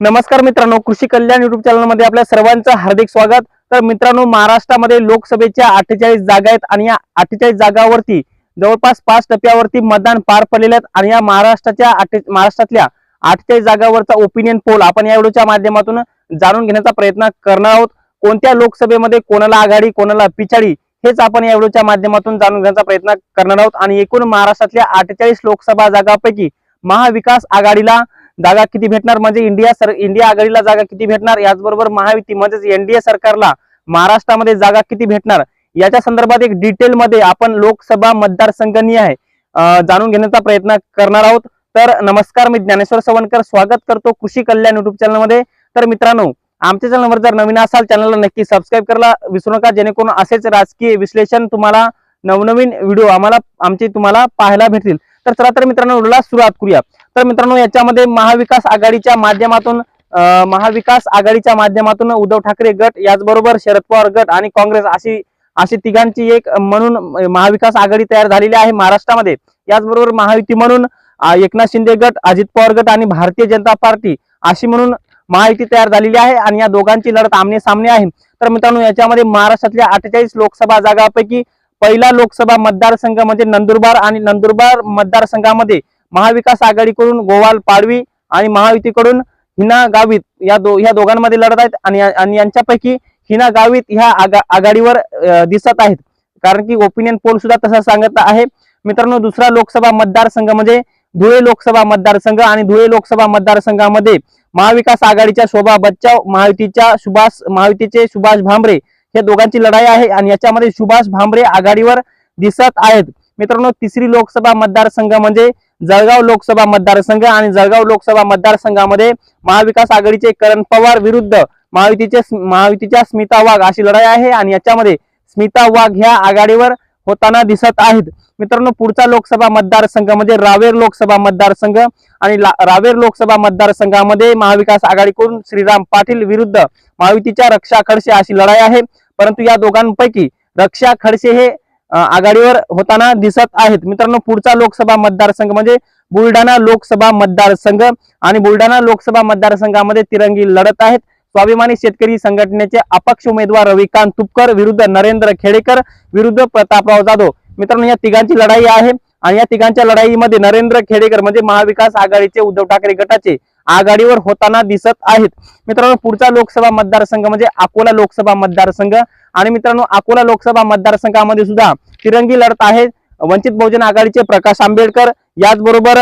नमस्कार मित्रांनो कृषी कल्याण युट्यूब चॅनलमध्ये आपल्या सर्वांचं हार्दिक स्वागत. तर मित्रांनो महाराष्ट्रामध्ये लोकसभेच्या अठ्ठेचाळीस जागा आहेत आणि या अठ्ठेचाळीस जागावरती जवळपास पाच टप्प्यावरती मतदान पार पडलेले आहेत आणि या महाराष्ट्राच्या अठ्ठे महाराष्ट्रातल्या अठ्ठेचाळीस जागावरचा ओपिनियन पोल आपण या व्हिडिओच्या माध्यमातून जाणून घेण्याचा प्रयत्न करणार आहोत. कोणत्या लोकसभेमध्ये कोणाला आघाडी कोणाला पिछाडी हेच आपण या व्हिडिओच्या माध्यमातून जाणून घेण्याचा प्रयत्न करणार आहोत. आणि एकूण महाराष्ट्रातल्या अठ्ठेचाळीस लोकसभा जागांपैकी महाविकास आघाडीला जागा किती भेटणार? म्हणजे इंडिया सर इंडिया आघाडीला जागा किती भेटणार? याचबरोबर महायुती म्हणजेच एनडीए सरकारला महाराष्ट्रामध्ये जागा किती भेटणार? याच्या संदर्भात एक डिटेलमध्ये आपण लोकसभा मतदारसंघ आहे जाणून घेण्याचा प्रयत्न करणार आहोत. तर नमस्कार मी ज्ञानेश्वर सवणकर स्वागत करतो कृषी कल्याण युट्यूब चॅनलमध्ये तर मित्रांनो आमच्या चॅनलवर जर नवीन असाल चॅनलला नक्की सबस्क्राईब करायला विसरू नका. जेणेकरून असेच राजकीय विश्लेषण तुम्हाला नवनवीन व्हिडिओ आम्हाला आमचे तुम्हाला पाहायला भेटतील. तर चला तर मित्रांनो व्हिडिओला सुरुवात करूया. तर मित्रांनो याच्यामध्ये महाविकास आघाडीच्या माध्यमातून महाविकास आघाडीच्या माध्यमातून उद्धव ठाकरे गट याचबरोबर शरद पवार गट आणि काँग्रेस अशी अशी तिघांची एक म्हणून महाविकास आघाडी तयार झालेली आहे महाराष्ट्रामध्ये. याचबरोबर महायुती म्हणून एकनाथ शिंदे गट अजित पवार गट आणि भारतीय जनता पार्टी अशी म्हणून महायुती तयार झालेली आहे आणि या दोघांची लढत आमने सामने आहे. तर मित्रांनो याच्यामध्ये महाराष्ट्रातल्या अठ्ठेचाळीस लोकसभा जागांपैकी पहिला लोकसभा मतदारसंघ म्हणजे नंदुरबार आणि नंदुरबार मतदारसंघामध्ये महाविकास आघाडीकडून गोवाल पाडवी आणि महायुतीकडून हिना गावित या दो या दोघांमध्ये लढत आहेत आणि आणि यांच्यापैकी हिना गावित ह्या आगा- आघाडीवर दिसत आहेत. कारण की ओपिनियन पोल सुद्धा तसा सांगत आहे. मित्रांनो दुसरा लोकसभा मतदारसंघ म्हणजे धुळे लोकसभा मतदारसंघ आणि धुळे लोकसभा मतदारसंघामध्ये महाविकास आघाडीच्या शोभा बच्चाव महायुतीच्या सुभाष महायुतीचे सुभाष भामरे हे दोघांची लढाई आहे आणि याच्यामध्ये सुभाष भांबरे आघाडीवर दिसत आहेत. मित्रांनो तिसरी लोकसभा मतदारसंघ म्हणजे जळगाव लोकसभा मतदारसंघ आणि जळगाव लोकसभा मतदारसंघामध्ये महाविकास आघाडीचे करण पवार विरुद्ध महायुतीचे महायुतीच्या स्मिता वाघ अशी लढाई आहे आणि याच्यामध्ये स्मिता वाघ ह्या आघाडीवर होताना दिसत आहेत. मित्रांनो पुढचा लोकसभा मतदारसंघ म्हणजे रावेर लोकसभा मतदारसंघ आणि रावेर लोकसभा मतदारसंघामध्ये महाविकास आघाडीकडून श्रीराम पाटील विरुद्ध महायुतीच्या रक्षा खडसे अशी लढाई आहे. परंतु या दोघांपैकी रक्षा खडसे हे आघाडीवर होताना दिसत आहेत. मित्रांनो पुढचा लोकसभा मतदारसंघ म्हणजे बुलढाणा लोकसभा मतदारसंघ आणि बुलढाणा लोकसभा मतदारसंघामध्ये तिरंगी लढत आहेत. स्वाभिमानी शेतकरी संघटनेचे अपक्ष उमेदवार रविकांत तुपकर विरुद्ध नरेंद्र खेडेकर विरुद्ध प्रतापराव जाधव. मित्रांनो या तिघांची लढाई आहे आणि या तिघांच्या लढाईमध्ये नरेंद्र खेडेकर म्हणजे महाविकास आघाडीचे उद्धव ठाकरे गटाचे आघाडीवर होताना दिसत आहेत. मित्रांनो पुढचा लोकसभा मतदारसंघ म्हणजे अकोला लोकसभा मतदारसंघ. आणि मित्रांनो अकोला लोकसभा मतदारसंघामध्ये सुद्धा तिरंगी लढत आहे. वंचित बहुजन आघाडीचे प्रकाश आंबेडकर याचबरोबर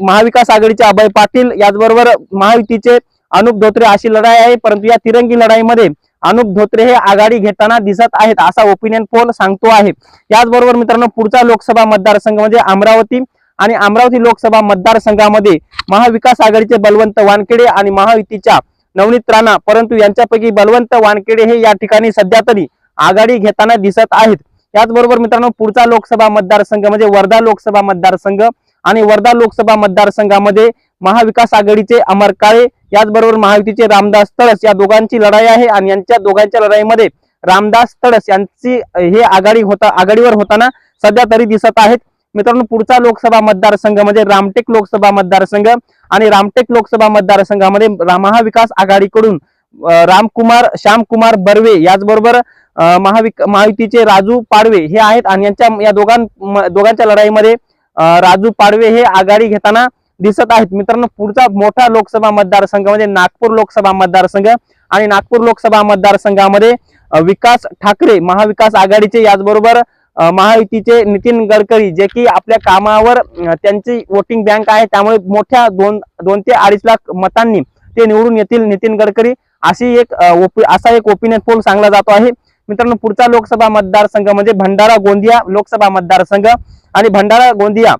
महाविकास आघाडीचे अभय पाटील याचबरोबर महायुतीचे अनुप धोत्रे अशी लढाई आहे. परंतु या तिरंगी लढाईमध्ये अनुप धोत्रे हे आघाडी घेताना दिसत आहेत असा ओपिनियन पोल सांगतो आहे. याचबरोबर मित्रांनो पुढचा लोकसभा मतदारसंघ म्हणजे अमरावती. आणि अमरावती लोकसभा मतदारसंघामध्ये महाविकास आघाडीचे बलवंत वानखेडे आणि महायुतीच्या नवनीत राणा परंतु यांच्यापैकी बलवंत वानखेडे हे या ठिकाणी सध्या तरी आघाडी घेताना दिसत आहेत. याचबरोबर मित्रांनो पुढचा लोकसभा मतदारसंघ म्हणजे वर्धा लोकसभा मतदारसंघ आणि वर्धा लोकसभा मतदारसंघामध्ये महाविकास आघाडीचे अमर काळे याचबरोबर महायुतीचे रामदास तळस या दोघांची लढाई आहे आणि यांच्या दोघांच्या लढाईमध्ये रामदास तळस यांची हे आघाडी होता आघाडीवर होताना सध्या तरी दिसत आहेत. मित्रांनो पुढचा लोकसभा मतदारसंघ म्हणजे रामटेक लोकसभा मतदारसंघ आणि रामटेक लोकसभा मतदारसंघामध्ये महाविकास आघाडीकडून रामकुमार श्यामकुमार बर्वे याचबरोबर महाविक महायुतीचे राजू पाडवे हे आहेत आणि यांच्या या दोघां म- दोघांच्या लढाईमध्ये राजू पाडवे हे आघाडी घेताना दिसत आहेत. मित्रांनो पुढचा मोठा लोकसभा मतदारसंघ म्हणजे नागपूर लोकसभा मतदारसंघ आणि नागपूर लोकसभा मतदारसंघामध्ये विकास ठाकरे महाविकास आघाडीचे याचबरोबर महायुतीचे नितीन गडकरी जे की आपल्या कामावर त्यांची वोटिंग बँक आहे त्यामुळे मोठ्या दोन दोन ते अडीच लाख मतांनी ते निवडून येतील नितीन गडकरी. अशी एक असा एक ओपिनियन पोल सांगला जातो आहे. मित्रांनो पुढचा लोकसभा मतदारसंघ म्हणजे भंडारा गोंदिया लोकसभा मतदारसंघ. आणि भंडारा गोंदिया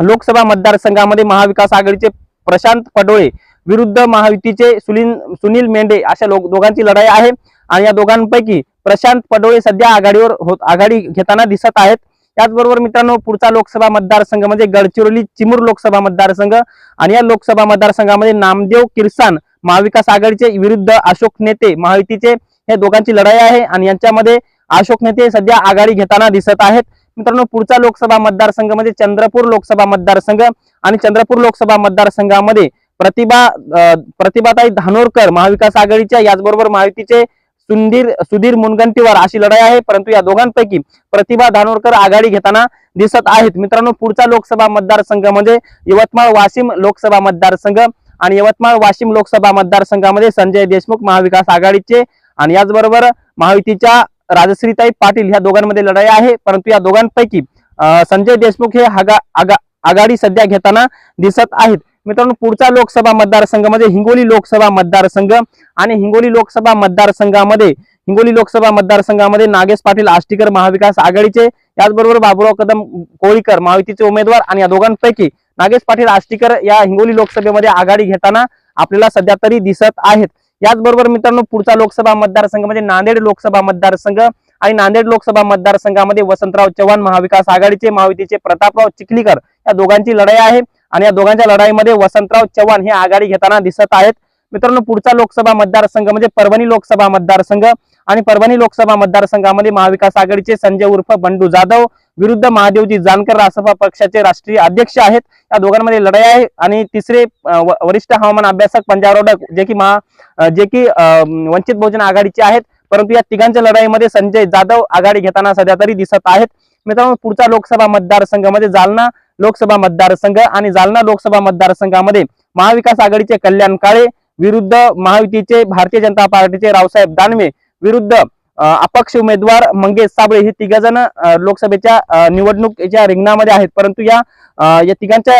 लोकसभा मतदारसंघामध्ये महाविकास आघाडीचे प्रशांत पडोळे विरुद्ध महायुतीचे सुनील सुनील मेंढे अशा लोक दोघांची लढाई आहे. आणि या दोघांपैकी प्रशांत पडोळे सध्या आघाडीवर होत आघाडी घेताना दिसत आहेत. त्याचबरोबर मित्रांनो पुढचा लोकसभा मतदारसंघ म्हणजे गडचिरोली चिमूर लोकसभा मतदारसंघ आणि या लोकसभा मतदारसंघामध्ये नामदेव किरसान महाविकास आघाडीचे विरुद्ध अशोक नेते महायुतीचे हे दोघांची लढाई आहे आणि यांच्यामध्ये अशोक नेते सध्या आघाडी घेताना दिसत आहेत. मित्रांनो पुढचा लोकसभा मतदारसंघ म्हणजे चंद्रपूर लोकसभा मतदारसंघ आणि चंद्रपूर लोकसभा मतदारसंघामध्ये प्रतिभा प्रतिभाताई धानोरकर महाविकास आघाडीच्या याचबरोबर महायुतीचे सुंदीर सुधीर मुनगंटीवार अशी लढाई आहे. परंतु या दोघांपैकी प्रतिभा धानोरकर आघाडी घेताना दिसत आहेत. मित्रांनो पुढचा लोकसभा मतदारसंघ म्हणजे यवतमाळ वाशिम लोकसभा मतदारसंघ आणि यवतमाळ वाशिम लोकसभा मतदारसंघामध्ये संजय देशमुख महाविकास आघाडीचे आणि याचबरोबर महायुतीच्या राजश्रीताई पाटील ह्या दोघांमध्ये लढाई आहे. परंतु या दोघांपैकी संजय देशमुख हे आगा- आगा- आघाडी सध्या घेताना दिसत आहेत. मित्रांनो पुढचा लोकसभा मतदारसंघामध्ये हिंगोली लोकसभा मतदारसंघ आणि हिंगोली लोकसभा मतदारसंघामध्ये हिंगोली लोकसभा मतदारसंघामध्ये नागेश पाटील आष्टीकर महाविकास आघाडीचे याचबरोबर बाबुराव कदम कोळीकर महायुतीचे उमेदवार आणि या दोघांपैकी नागेश पाटील आष्टीकर या हिंगोली लोकसभेमध्ये आघाडी घेताना आपल्याला सध्या तरी दिसत आहेत. याचबरोबर मित्रांनो पुढचा लोकसभा मतदारसंघ म्हणजे नांदेड लोकसभा मतदारसंघ आणि नांदेड लोकसभा मतदारसंघामध्ये वसंतराव चव्हाण महाविकास आघाडीचे महायुतीचे प्रतापराव चिखलीकर या दोघांची लढाई आहे. आणि या दोघांच्या लढाईमध्ये वसंतराव चव्हाण हे आघाडी घेताना दिसत आहेत. मित्रांनो पुढचा लोकसभा मतदारसंघ म्हणजे परभणी लोकसभा मतदारसंघ आणि परभणी लोकसभा मतदारसंघामध्ये महाविकास आघाडीचे संजय उर्फ बंडू जाधव विरुद्ध महादेवजी जानकर रासपा पक्षाचे राष्ट्रीय अध्यक्ष आहेत. या दोघांमध्ये लढाई आहे आणि तिसरे व- वरिष्ठ हवामान अभ्यासक पंजाबराव रोडक जे की महा जे की वंचित बहुजन आघाडीचे आहेत. परंतु या तिघांच्या लढाईमध्ये संजय जाधव आघाडी घेताना सध्या तरी दिसत आहेत. मित्रांनो पुढचा लोकसभा मतदारसंघामध्ये जालना लोकसभा मतदारसंघ आणि जालना लोकसभा मतदारसंघामध्ये महाविकास आघाडीचे कल्याण काळे विरुद्ध महायुतीचे भारतीय जनता पार्टीचे रावसाहेब दानवे विरुद्ध अपक्ष उमेदवार मंगेश साबळे हे तिघ जण लोकसभेच्या निवडणुकीच्या रिंगणामध्ये आहेत. परंतु या या तिघांच्या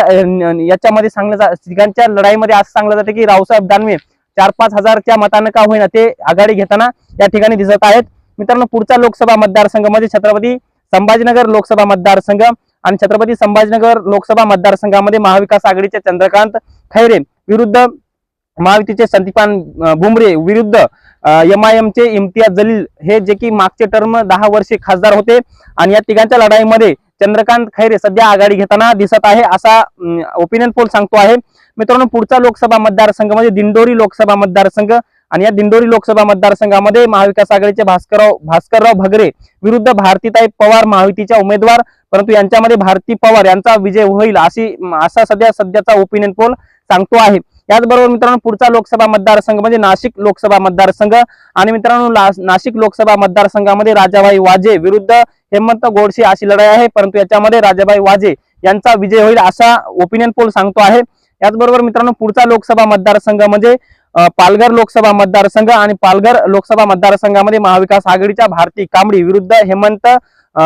याच्यामध्ये सांगलं जा- तिघांच्या लढाईमध्ये असं सांगलं जातं की रावसाहेब दानवे चार पाच हजारच्या मतानं का होईना ते आघाडी घेताना या ठिकाणी दिसत आहेत. मित्रांनो पुढचा लोकसभा मतदारसंघ म्हणजे छत्रपती संभाजीनगर लोकसभा मतदारसंघ आणि छत्रपती संभाजीनगर लोकसभा मतदारसंघामध्ये महाविकास आघाडीचे चंद्रकांत खैरे विरुद्ध महायुतीचे संदीपान भुमरे विरुद्ध एम आय एमचे इम्तियाज जलील हे जे की मागचे टर्म दहा वर्षे खासदार होते. आणि या तिघांच्या लढाईमध्ये चंद्रकांत खैरे सध्या आघाडी घेताना दिसत आहे असा ओपिनियन पोल सांगतो आहे. मित्रांनो पुढचा लोकसभा मतदारसंघ म्हणजे दिंडोरी लोकसभा मतदारसंघ आणि या दिंडोरी लोकसभा मतदारसंघामध्ये महाविकास आघाडीचे भास्करराव भास्करराव भगरे विरुद्ध भारतीताई पवार महायुतीच्या उमेदवार परंतु यांच्यामध्ये भारती पवार यांचा विजय होईल अशी असा सध्या सध्याचा ओपिनियन पोल सांगतो आहे. याचबरोबर मित्रांनो पुढचा लोकसभा मतदारसंघ म्हणजे नाशिक लोकसभा मतदारसंघ. आणि मित्रांनो नाशिक लोकसभा मतदारसंघामध्ये राजाभाई वाजे विरुद्ध हेमंत गोडसे अशी लढाई आहे. परंतु याच्यामध्ये राजाभाई वाजे यांचा विजय होईल असा ओपिनियन पोल सांगतो आहे? याचबरोबर मित्रांनो पुढचा लोकसभा मतदारसंघ म्हणजे पालघर लोकसभा मतदारसंघ आणि पालघर लोकसभा मतदारसंघामध्ये महाविकास आघाडीच्या भारती कांबडी विरुद्ध हेमंत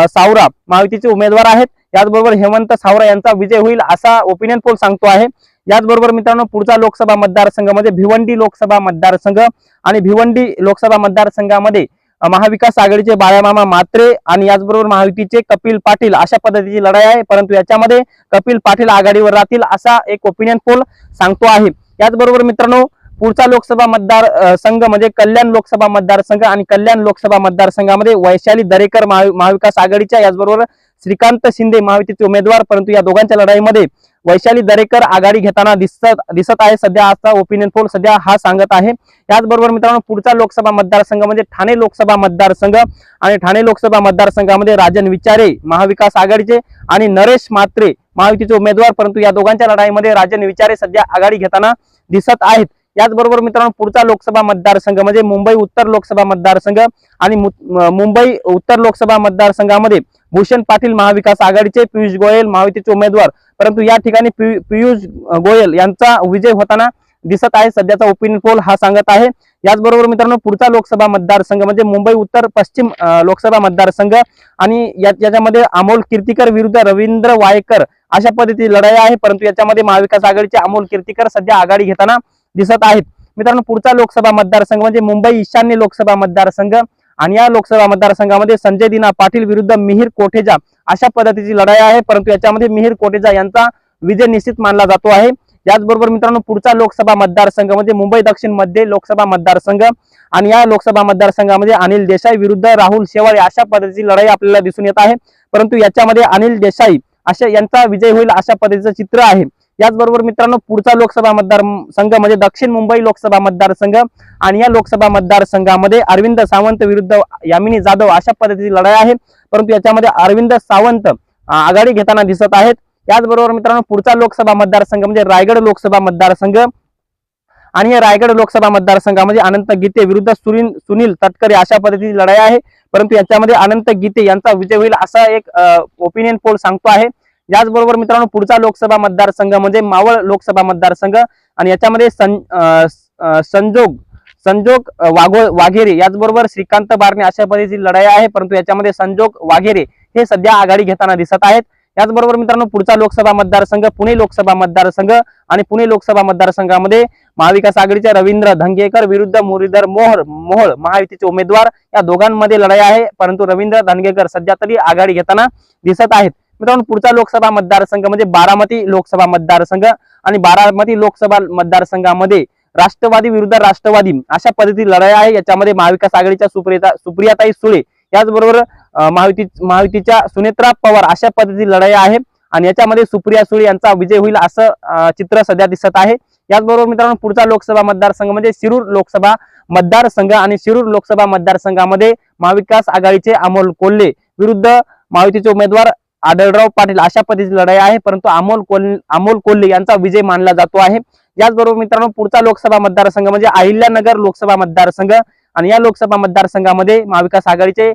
सावरा महायुतीचे उमेदवार आहेत. याचबरोबर हेमंत सावरा यांचा विजय होईल असा ओपिनियन पोल सांगतो आहे. याचबरोबर मित्रांनो पुढचा लोकसभा मतदारसंघ म्हणजे भिवंडी लोकसभा मतदारसंघ आणि भिवंडी लोकसभा मतदारसंघामध्ये महाविकास आघाडीचे बाळामामा मात्रे आणि याचबरोबर महायुतीचे कपिल पाटील अशा पद्धतीची लढाई आहे. परंतु याच्यामध्ये कपिल पाटील आघाडीवर राहतील असा एक ओपिनियन पोल सांगतो आहे. याचबरोबर मित्रांनो पुढचा लोकसभा मतदार संघ म्हणजे कल्याण लोकसभा मतदारसंघ आणि कल्याण लोकसभा मतदारसंघामध्ये वैशाली दरेकर महाविकास आघाडीच्या याचबरोबर श्रीकांत शिंदे महायुतीचे उमेदवार. परंतु या दोघांच्या लढाईमध्ये वैशाली दरेकर आघाडी घेताना दिसत दिसत आहे. सध्या आजचा ओपिनियन पोल सध्या हा सांगत आहे. याचबरोबर मित्रांनो पुढचा लोकसभा मतदारसंघ म्हणजे ठाणे लोकसभा मतदारसंघ आणि ठाणे लोकसभा मतदारसंघामध्ये राजन विचारे महाविकास आघाडीचे आणि नरेश मात्रे महायुतीचे उमेदवार. परंतु या दोघांच्या लढाईमध्ये राजन विचारे सध्या आघाडी घेताना दिसत आहेत. याचबरोबर मित्रांनो पुढचा लोकसभा मतदारसंघ म्हणजे मुंबई उत्तर लोकसभा मतदारसंघ आणि मुंबई उत्तर लोकसभा मतदारसंघामध्ये भूषण पाटील महाविकास आघाडीचे पियुष गोयल महायुतीचे उमेदवार. परंतु या ठिकाणी पियुष गोयल यांचा विजय होताना दिसत आहे. सध्याचा ओपिनियन पोल हा सांगत आहे. याचबरोबर मित्रांनो पुढचा लोकसभा मतदारसंघ म्हणजे मुंबई उत्तर पश्चिम लोकसभा मतदारसंघ आणि याच्यामध्ये अमोल कीर्तीकर विरुद्ध रवींद्र वायकर अशा पद्धतीची लढाई आहे. परंतु याच्यामध्ये महाविकास आघाडीचे अमोल कीर्तीकर सध्या आघाडी घेताना दिसत आहेत. मित्रांनो पुढचा लोकसभा मतदारसंघ म्हणजे मुंबई ईशान्य लोकसभा मतदारसंघ. आणि या लोकसभा मतदारसंघामध्ये संजय दिना पाटील विरुद्ध मिहिर कोठेजा अशा पद्धतीची लढाई आहे परंतु याच्यामध्ये मिहिर कोठेजा यांचा विजय निश्चित मानला जातो आहे. याचबरोबर मित्रांनो पुढचा लोकसभा मतदारसंघ म्हणजे मुंबई दक्षिण मध्य लोकसभा मतदारसंघ. आणि या लोकसभा मतदारसंघामध्ये अनिल देसाई विरुद्ध राहुल शेवाळे अशा पद्धतीची लढाई आपल्याला दिसून येत आहे. परंतु याच्यामध्ये अनिल देसाई अशा यांचा विजय होईल अशा पद्धतीचं चित्र आहे. याचबरोबर मित्रांनो पुढचा लोकसभा मतदारसंघ म्हणजे दक्षिण मुंबई लोकसभा मतदारसंघ आणि या लोकसभा मतदारसंघामध्ये अरविंद सावंत विरुद्ध यामिनी जाधव अशा पद्धतीची लढाई आहे. परंतु याच्यामध्ये अरविंद सावंत आघाडी घेताना दिसत आहेत. याचबरोबर मित्रांनो पुढचा लोकसभा मतदारसंघ म्हणजे रायगड लोकसभा मतदारसंघ आणि या रायगड लोकसभा मतदारसंघामध्ये अनंत गीते विरुद्ध सुनील सुनील तटकरे अशा पद्धतीची लढाई आहे. परंतु याच्यामध्ये अनंत गीते यांचा विजय होईल असा एक ओपिनियन पोल सांगतो आहे. याचबरोबर मित्रांनो पुढचा लोकसभा मतदारसंघ म्हणजे मावळ लोकसभा मतदारसंघ आणि याच्यामध्ये सं संजोग संजोग वाघो वाघेरे याचबरोबर श्रीकांत बारणे अशा पद्धतीची लढाई आहे परंतु याच्यामध्ये संजोग वाघेरे हे सध्या आघाडी घेताना दिसत आहेत. याचबरोबर मित्रांनो पुढचा लोकसभा मतदारसंघ पुणे लोकसभा मतदारसंघ आणि पुणे लोकसभा मतदारसंघामध्ये महाविकास आघाडीच्या रवींद्र धंगेकर विरुद्ध मुरलीधर मोहर मोहोळ महायुतीचे उमेदवार या दोघांमध्ये लढाई आहे परंतु रवींद्र धनगेकर सध्या तरी आघाडी घेताना दिसत आहेत. मित्रांनो पुढचा लोकसभा मतदारसंघ म्हणजे बारामती लोकसभा मतदारसंघ आणि बारामती लोकसभा मतदारसंघामध्ये राष्ट्रवादी विरुद्ध राष्ट्रवादी अशा पद्धती लढाई आहे. याच्यामध्ये महाविकास आघाडीच्या सुप्रिया सुप्रियाताई सुळे याचबरोबर महायुती महायुतीच्या सुनेत्रा पवार अशा पद्धती लढाई आहे. आणि याच्यामध्ये सुप्रिया सुळे यांचा विजय होईल असं चित्र सध्या दिसत आहे. याचबरोबर मित्रांनो पुढचा लोकसभा मतदारसंघ म्हणजे शिरूर लोकसभा मतदारसंघ आणि शिरूर लोकसभा मतदारसंघामध्ये महाविकास आघाडीचे अमोल कोल्हे विरुद्ध महायुतीचे उमेदवार आदळराव पाटील अशा पद्धतीची लढाई आहे परंतु अमोल कोल्हे अमोल कोल्हे यांचा विजय मानला जातो आहे. याचबरोबर मित्रांनो पुढचा लोकसभा मतदारसंघ म्हणजे अहिल्यानगर लोकसभा मतदारसंघ आणि या लोकसभा मतदारसंघामध्ये महाविकास आघाडीचे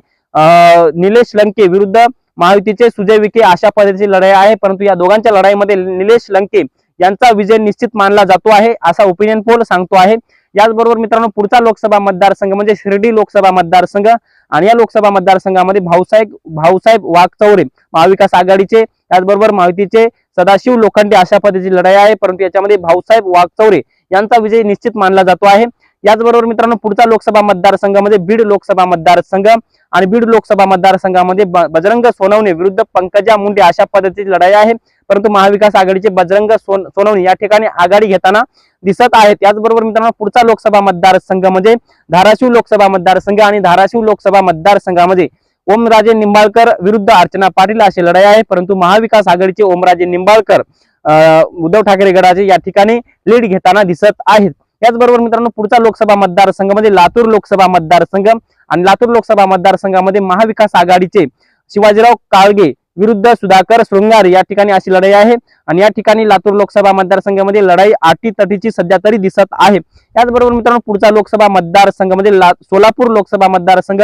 निलेश लंके विरुद्ध महायुतीचे सुजय विखे अशा पद्धतीची लढाई आहे परंतु या दोघांच्या लढाईमध्ये निलेश लंके यांचा विजय निश्चित मानला जातो आहे असा ओपिनियन पोल सांगतो आहे. याचबरोबर मित्रांनो पुढचा लोकसभा मतदारसंघ म्हणजे शिर्डी लोकसभा मतदारसंघ आणि या लोकसभा मतदारसंघामध्ये भाऊसाहेब भाऊसाहेब वाघचौरे महाविकास आघाडीचे त्याचबरोबर माहितीचे सदाशिव लोखंडे अशा पद्धतीची लढाई आहे. परंतु याच्यामध्ये भाऊसाहेब वाघचौरे यांचा विजय निश्चित मानला जातो आहे. याचबरोबर मित्रांनो पुढचा लोकसभा मतदारसंघामध्ये बीड लोकसभा मतदारसंघ आणि बीड लोकसभा मतदारसंघामध्ये ब- बजरंग सोनवणे विरुद्ध पंकजा मुंडे अशा पद्धतीची लढाई आहे. परंतु महाविकास आघाडीचे बजरंग सोन सोनवणी या ठिकाणी आघाडी घेताना दिसत आहेत. त्याचबरोबर मित्रांनो पुढचा लोकसभा मतदारसंघ म्हणजे धाराशिव लोकसभा मतदारसंघ आणि धाराशिव लोकसभा मतदारसंघामध्ये ओमराजे निंबाळकर विरुद्ध अर्चना पाटील अशी लढाई आहे. परंतु महाविकास आघाडीचे ओमराजे निंबाळकर अं, उद्धव ठाकरे गटाचे या ठिकाणी लीड घेताना दिसत आहेत. त्याचबरोबर मित्रांनो पुढचा लोकसभा मतदारसंघ म्हणजे लातूर लोकसभा मतदारसंघ. आणि लातूर लोकसभा मतदारसंघामध्ये महाविकास आघाडीचे शिवाजीराव काळगे विरुद्ध सुधाकर शृंगार या ठिकाणी अशी लढाई आहे. आणि या ठिकाणी लातूर लोकसभा मतदारसंघामध्ये लढाई आटीतटीची सध्या तरी दिसत आहे. त्याचबरोबर मित्रांनो पुढचा लोकसभा मतदारसंघामध्ये ला- सोलापूर लोकसभा मतदारसंघ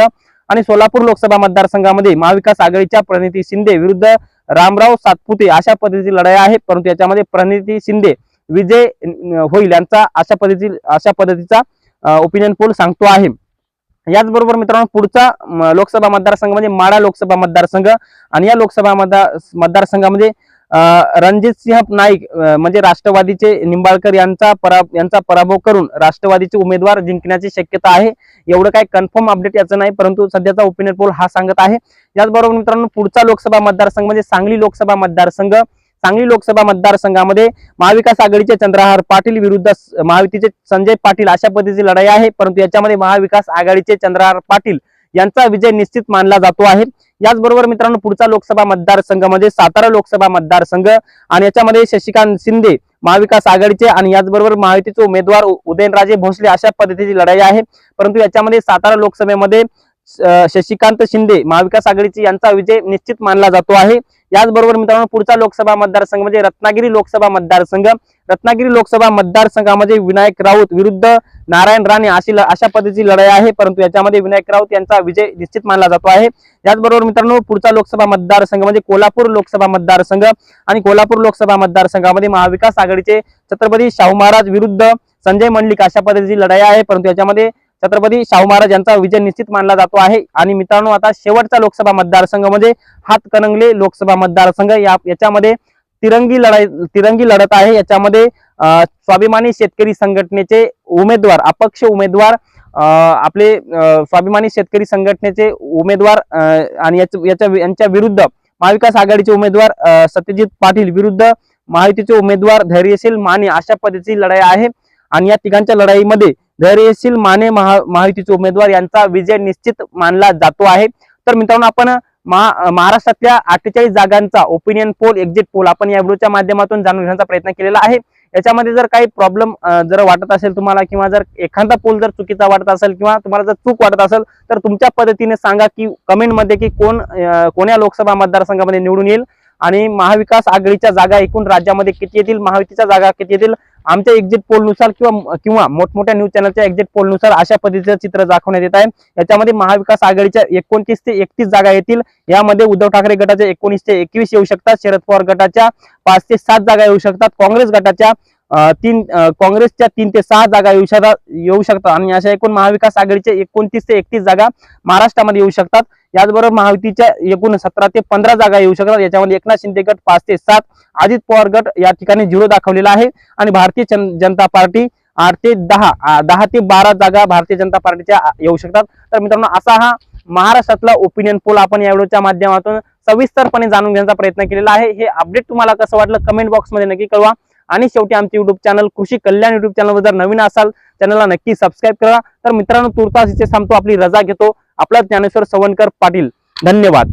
आणि सोलापूर लोकसभा मतदारसंघामध्ये महाविकास आघाडीच्या प्रणिती शिंदे विरुद्ध रामराव सातपुते अशा पद्धतीची लढाई आहे. परंतु याच्यामध्ये प्रणिती शिंदे विजय होईल यांचा अशा पद्धती अशा पद्धतीचा ओपिनियन पोल सांगतो आहे. याचबरोबर मित्रांनो पुढचा लोकसभा मतदारसंघ म्हणजे माडा लोकसभा मतदारसंघ आणि या लोकसभा मतदार मतदारसंघामध्ये रणजित सिंह नाईक म्हणजे राष्ट्रवादीचे निंबाळकर यांचा परा यांचा पराभव करून राष्ट्रवादीचे उमेदवार जिंकण्याची शक्यता आहे. एवढं काय कन्फर्म अपडेट याचं नाही परंतु सध्याचा ओपिनियन पोल हा सांगत आहे. याचबरोबर मित्रांनो पुढचा लोकसभा मतदारसंघ म्हणजे सांगली लोकसभा मतदारसंघ. सांगली लोकसभा मतदारसंघामध्ये महाविकास आघाडीचे चंद्रहार पाटील विरुद्ध महायुतीचे संजय पाटील अशा पद्धतीची लढाई आहे. परंतु याच्यामध्ये महाविकास आघाडीचे चंद्रहार पाटील यांचा विजय निश्चित मानला जातो आहे. याचबरोबर मित्रांनो पुढचा लोकसभा मतदारसंघ म्हणजे सातारा लोकसभा मतदारसंघ आणि याच्यामध्ये शशिकांत शिंदे महाविकास आघाडीचे आणि याचबरोबर महायुतीचे उमेदवार उदयनराजे भोसले अशा पद्धतीची लढाई आहे. परंतु याच्यामध्ये सातारा लोकसभेमध्ये शशिकांत शिंदे महाविकास आघाडीचे यांचा विजय निश्चित मानला जातो आहे. याचबरोबर मित्रांनो पुढचा लोकसभा मतदारसंघ म्हणजे रत्नागिरी लोकसभा मतदारसंघ. रत्नागिरी लोकसभा मतदारसंघामध्ये विनायक राऊत विरुद्ध नारायण राणे अशी ल- अशा पद्धतीची लढाई आहे परंतु याच्यामध्ये विनायक राऊत यांचा विजय निश्चित मानला जातो आहे. याचबरोबर मित्रांनो पुढचा लोकसभा मतदारसंघ म्हणजे कोल्हापूर लोकसभा मतदारसंघ. आणि कोल्हापूर लोकसभा मतदारसंघामध्ये महाविकास आघाडीचे छत्रपती शाहू महाराज विरुद्ध संजय मंडलिक अशा पद्धतीची लढाई आहे परंतु याच्यामध्ये छत्रपती शाहू महाराज यांचा विजय निश्चित मानला जातो आहे. आणि मित्रांनो आता शेवटचा लोकसभा मतदारसंघ म्हणजे हातकणंगले लोकसभा मतदारसंघ या याच्यामध्ये तिरंगी लढाई तिरंगी लढत आहे. याच्यामध्ये स्वाभिमानी शेतकरी संघटनेचे उमेदवार अपक्ष उमेदवार आपले स्वाभिमानी शेतकरी संघटनेचे उमेदवार आणि याच्या यांच्या विरुद्ध महाविकास आघाडीचे उमेदवार सत्यजित पाटील विरुद्ध महायुतीचे उमेदवार धैर्यशील माने अशा पद्धतीची लढाई आहे. आणि या तिघांच्या लढाईमध्ये धैर्यशील माने महा महायुतीचे उमेदवार यांचा विजय निश्चित मानला जातो आहे. तर मित्रांनो आपण महा महाराष्ट्रातल्या अठ्ठेचाळीस जागांचा ओपिनियन पोल एक्झिट पोल आपण या व्हिडिओच्या माध्यमातून जाणून घेण्याचा प्रयत्न केलेला आहे. याच्यामध्ये जर काही प्रॉब्लेम जर वाटत असेल तुम्हाला किंवा जर एखादा पोल जर चुकीचा वाटत असेल किंवा तुम्हाला जर चूक वाटत असेल तर तुमच्या पद्धतीने सांगा की कमेंटमध्ये की कोण कोण्या लोकसभा मतदारसंघामध्ये निवडून येईल. आणि महाविकास आघाडीच्या जागा एकूण राज्यामध्ये किती येतील? महायुतीच्या जागा किती येतील? आमच्या एक्झिट पोलनुसार किंवा किंवा मोठमोठ्या न्यूज चॅनलच्या एक्झिट पोलनुसार अशा पद्धतीचं चित्र दाखवण्यात येत आहे. याच्यामध्ये महाविकास आघाडीच्या एकोणतीस ते एकतीस जागा येतील. यामध्ये उद्धव ठाकरे गटाच्या एकोणीस ते एकवीस येऊ शकतात. शरद पवार गटाच्या पाच ते सात जागा येऊ शकतात. काँग्रेस गटाच्या तीन काँग्रेसच्या तीन ते सहा जागा येऊ शकतात येऊ शकतात. आणि अशा एकूण महाविकास आघाडीच्या एकोणतीस ते एकतीस जागा महाराष्ट्रामध्ये येऊ शकतात. याचबरोबर महायुतीच्या एकूण सतरा ते पंधरा जागा येऊ शकतात. याच्यामध्ये एकनाथ शिंदे गट पाच ते सात अजित पवार गट या ठिकाणी झिरो दाखवलेला आहे. आणि भारतीय जन- जनता पार्टी आठ ते दहा दहा ते बारा जागा भारतीय जनता पार्टीच्या येऊ शकतात. तर मित्रांनो असा हा महाराष्ट्रातला ओपिनियन पोल आपण या व्हिडिओच्या माध्यमातून सविस्तरपणे जाणून घेण्याचा प्रयत्न केलेला आहे. हे अपडेट तुम्हाला कसं वाटलं कमेंट बॉक्समध्ये नक्की कळवा. आणि शेवटी आमचे युट्यूब चॅनल कृषी कल्याण युट्यूब चॅनलवर जर नवीन असाल चॅनलला नक्की सबस्क्राईब करा. तर मित्रांनो तुर्तास इथे थांबतो आपली रजा घेतो. आपला ज्ञानेश्वर सवनकर पाटील. धन्यवाद.